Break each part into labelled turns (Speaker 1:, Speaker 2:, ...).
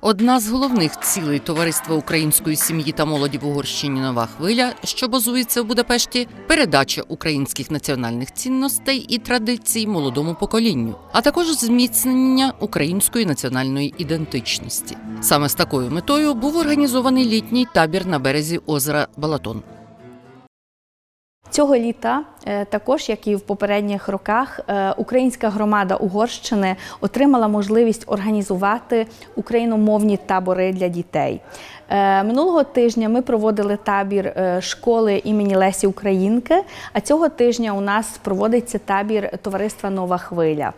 Speaker 1: Одна з головних цілей товариства української сім'ї та молоді в Угорщині Нова хвиля, що базується в Будапешті, передача українських національних цінностей і традицій молодому поколінню, а також зміцнення української національної ідентичності. Саме з такою метою був організований літній табір на березі озера Балатон.
Speaker 2: Цього літа, е, також як і в попередніх роках, е, українська громада Угорщини отримала можливість організувати україномовні табори для дітей. Е, Минулого тижня ми проводили табір школи імені Лесі Українки. А цього тижня у нас проводиться табір товариства Нова Хвиля.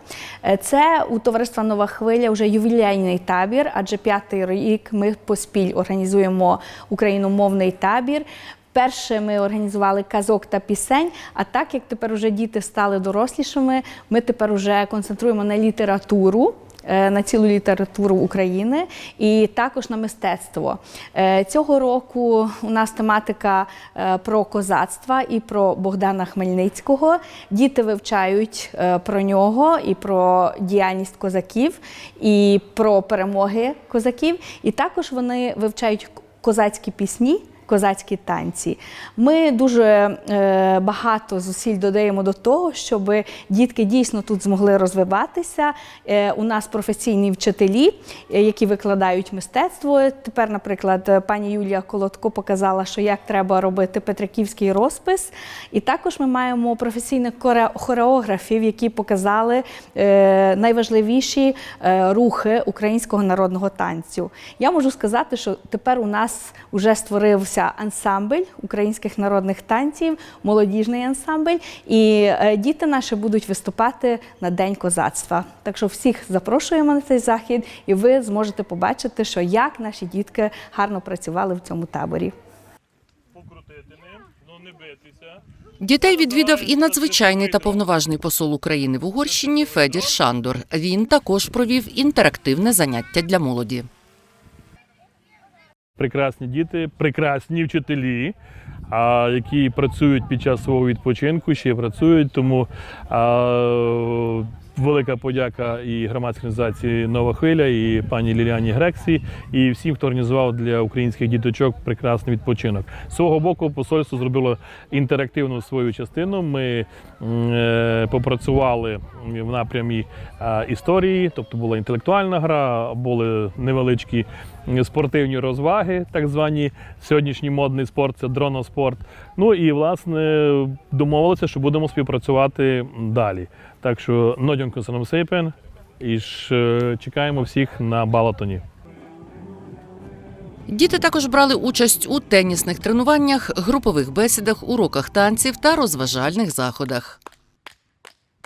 Speaker 2: Це у товариства Нова Хвиля вже ювілейний табір, адже п'ятий рік ми поспіль організуємо україномовний табір. Перше ми організували казок та пісень. А так як тепер уже діти стали дорослішими, ми тепер уже концентруємо на літературу. е, На цілу літературу України і також на мистецтво. Е, Цього року у нас тематика е, про козацтво і про Богдана Хмельницького. Діти вивчають про нього і про діяльність козаків, і про перемоги козаків. І також вони вивчають козацькі пісні козацькі танці. Ми дуже е, багато зусиль додаємо до того, щоб дітки дійсно тут змогли розвиватися. Е, у нас професійні вчителі, е, які викладають мистецтво. Тепер, наприклад, пані Юлія Колодко показала, що як треба робити петриківський розпис. І також ми маємо професійних хореографів, які показали найважливіші рухи українського народного танцю. Я можу сказати, що тепер у нас вже створився ансамбль українських народних танців, молодіжний ансамбль, і е, діти наші будуть виступати на День козацтва. Так що всіх запрошуємо на цей захід, і ви зможете побачити, що як наші дітки гарно працювали в цьому таборі.
Speaker 3: покрутити ним, ну не битися.
Speaker 1: Дітей відвідав і надзвичайний та повноважний посол України в Угорщині Федір Шандор. Він також провів інтерактивне заняття для молоді.
Speaker 3: Прекрасні діти, прекрасні вчителі, які працюють під час свого відпочинку, ще працюють. Тому велика подяка і громадській організації Нова хвиля, і пані Ліліані Грексі, і всім, хто організував для українських діточок прекрасний відпочинок. З свого боку, посольство зробило інтерактивну свою частину. Ми е, попрацювали в напрямі історії, тобто була інтелектуальна гра, були невеличкі спортивні розваги, так звані сьогоднішній модний спорт це дроноспорт. Ну і власне домовилися, що будемо співпрацювати далі. Так що нодянку саном сейпен і ж е, чекаємо всіх на балатоні.
Speaker 1: Діти також брали участь у тенісних тренуваннях, групових бесідах, уроках танців та розважальних заходах.